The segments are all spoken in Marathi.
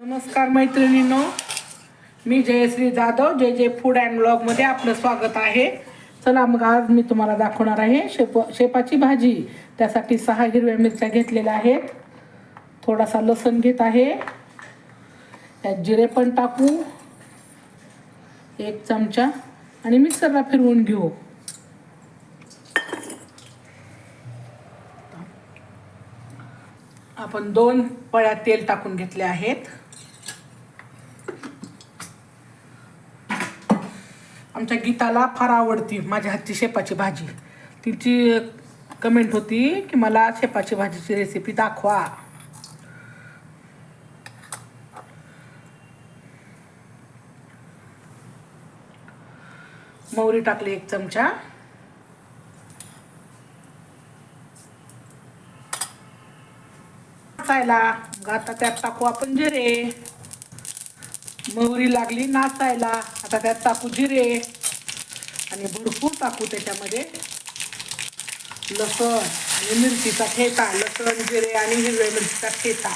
नमस्कार मैत्रिणींनो. मी जयश्री जाधव जे जे फूड अँड ब्लॉगमध्ये आपलं स्वागत आहे. चला मग आज मी तुम्हाला दाखवणार आहे शेप शेपाची भाजी. त्यासाठी सहा हिरव्या मिरच्या घेतलेल्या आहेत. थोडासा लसण घेत आहे. त्यात जिरे पण टाकू. एक चमचा. आणि मिक्सरला फिरवून घेऊ. आपण दोन पळ्या तेल टाकून घेतले आहेत. आमच्या गीताला फार आवडती माझ्या हातची शेपाची भाजी. तिची कमेंट होती की मला शेपाची भाजीची रेसिपी दाखवा. मोहरी टाकली एक चमचा. नाचायला. मग आता त्यात टाकू आपण जिरे. मोहरी लागली नाचायला. आता त्यात टाकू जिरे. आणि भरपूर टाकू त्याच्यामध्ये लसण आणि मिरचीचा ठेचा. लसण जिरे आणि हिरव्या मिरचीचा ठेचा.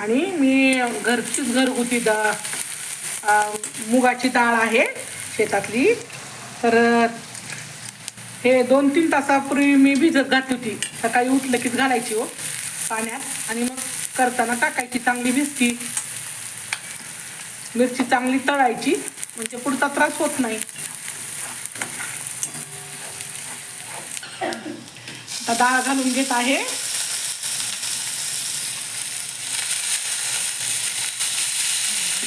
आणि मी घरचीच घरगुती दा मुगाची डाळ आहे शेतातली. तर हे दोन तीन तासापूर्वी मी भिजत घातली होती. सकाळी उठलं कीच घालायची हो पाण्यात. आणि मग करताना टाकायची चांगली भिजती. मिरची चांगली तळायची म्हणजे पुढचा त्रास होत नाही. आता डाळ घालून घेत आहे.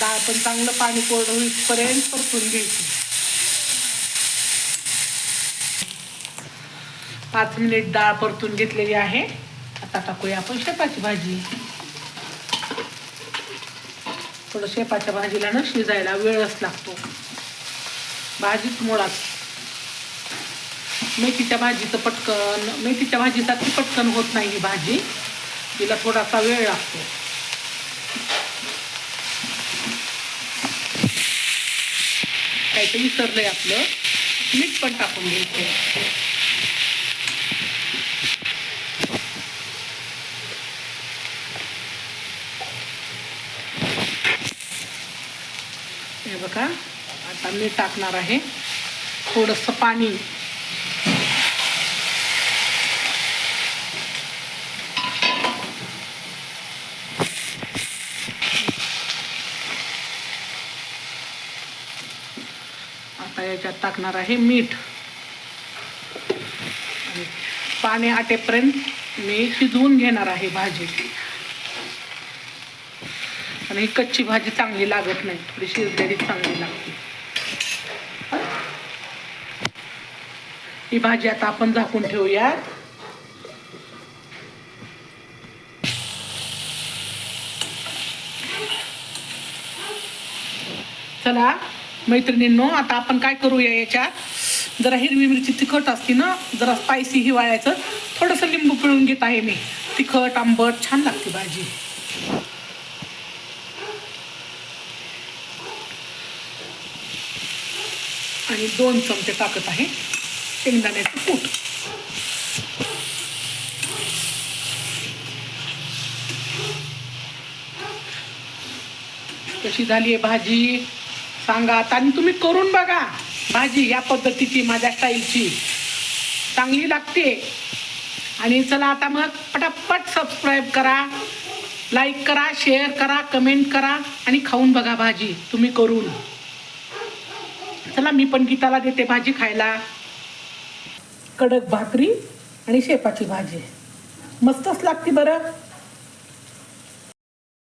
डाळ पण चांगलं पाणी कोरडं होईपर्यंत परतून घ्यायची. पाच मिनिट डाळ परतून घेतलेली आहे. आता टाकूया आपण शेपाची भाजी. थोडं शेपाच्या भाजीला ना शिजायला वेळच लागतो. भाजीच मुळात. मेथीच्या भाजीचं पटकन मेथीच्या भाजीचा ती पटकन होत नाही ही भाजी. तिला थोडासा वेळ लागतो. काहीतरी विसरलंय आपलं. मीठ पण टाकून घ्यायचं. हे बघा आता मी टाकणार आहे थोडंसं पाणी आता याच्यात टाकणार आहे मीठ. पाणी आटेपर्यंत मी शिजवून घेणार आहे भाजी. आणि ही कच्ची भाजी चांगली लागत नाही थोडी शिजलेली चांगली लागते. ही भाजी आता आपण झाकून ठेवूया. चला. मैत्रिणींनो आता आपण काय करूया याच्यात? जरा हिरवी मिरची तिखट असती ना जरा स्पायसी हिवाळ्याचं थोडंसं लिंबू पिळून घेत आहे मी. तिखट आंबट छान लागते भाजी. आणि दोन चमचे टाकत आहे. शेंगदाण्याचं कूट. कशी झाली आहे भाजी? सांगा. आणि तुम्ही करून बघा. भाजी या पद्धतीची माझ्या स्टाईलची. चांगली लागते. आणि चला आता मग पटापट सबस्क्राईब करा लाईक करा शेअर करा कमेंट करा आणि खाऊन बघा भाजी. तुम्ही करून. चला मी पण गीताला देते भाजी खायला. कडक भाकरी आणि शेपाची भाजी. मस्तच लागते बरं.